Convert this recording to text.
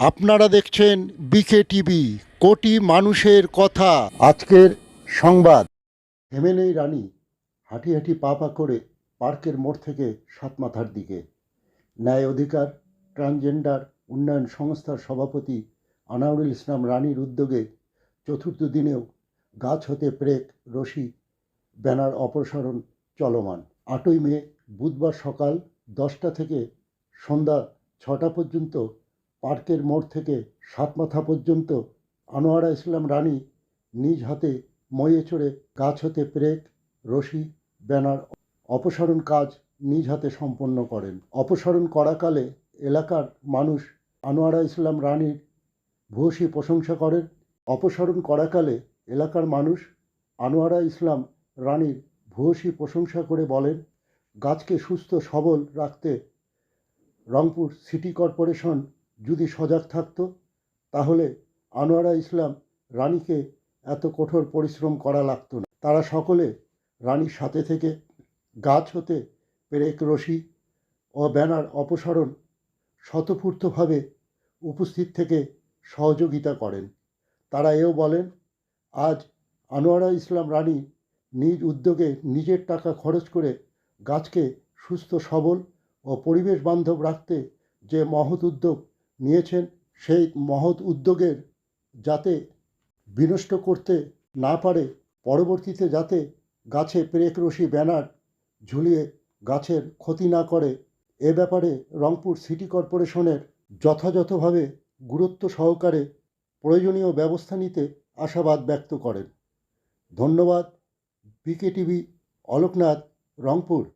আপনারা দেখছেন বিকে টিভি, কোটি মানুষের কথা। আজকের সংবাদ। হেমে নেই রানী হাঁটি হাঁটি পা পা করে পার্কের মোড় থেকে সাতমাথার দিকে। ন্যায় অধিকার, ট্রান্সজেন্ডার, উন্নয়ন সংস্থার সভাপতি আনাউরুল ইসলাম রানীর উদ্যোগে চতুর্থ দিনেও গাছ হতে প্রেক রশি, ব্যানার অপসারণ চলমান। আটই মে বুধবার সকাল দশটা থেকে সন্ধ্যা ছটা পর্যন্ত পার্কের মোড় থেকে সাতমাথা পর্যন্ত আনোয়ারা ইসলাম রানী নিজ হাতে ময়ে চড়ে গাছ হতে প্রেক, রশি, ব্যানার, অপসারণ কাজ নিজ হাতে সম্পন্ন করেন। অপসারণ করাকালে এলাকার মানুষ আনোয়ারা ইসলাম রানীর ভূয়সী প্রশংসা করেন। অপসারণ করাকালে এলাকার মানুষ আনোয়ারা ইসলাম রানীর ভূয়সী প্রশংসা করে বলেন, গাছকে সুস্থ সবল রাখতে রংপুর সিটি কর্পোরেশন যদি সজাগ থাকতো, তাহলে আনোয়ারা ইসলাম রানীকে এত কঠোর পরিশ্রম করা লাগতো না। তারা সকলে রানীর সাথে থেকে গাছ হতে পেরেক রশি ও ব্যানার অপসারণ স্বতঃপূর্তভাবে উপস্থিত থেকে সহযোগিতা করেন। তারা এও বলেন, আজ আনোয়ারা ইসলাম রানী নিজ উদ্যোগে নিজের টাকা খরচ করে গাছকে সুস্থ, সবল ও পরিবেশ বান্ধব রাখতে যে মহৎ উদ্যোগ নিয়েছেন, সেই মহৎ উদ্যোগের যাতে বিনষ্ট করতে না পারে, পরবর্তীতে যাতে গাছে পেরেক রশি ব্যানার ঝুলিয়ে গাছের ক্ষতি না করে, এ ব্যাপারে রংপুর সিটি কর্পোরেশনের যথাযথভাবে গুরুত্ব সহকারে প্রয়োজনীয় ব্যবস্থা নিতে আশাবাদ ব্যক্ত করেন। ধন্যবাদ বিকে টিভি অলোকনাথ, রংপুর।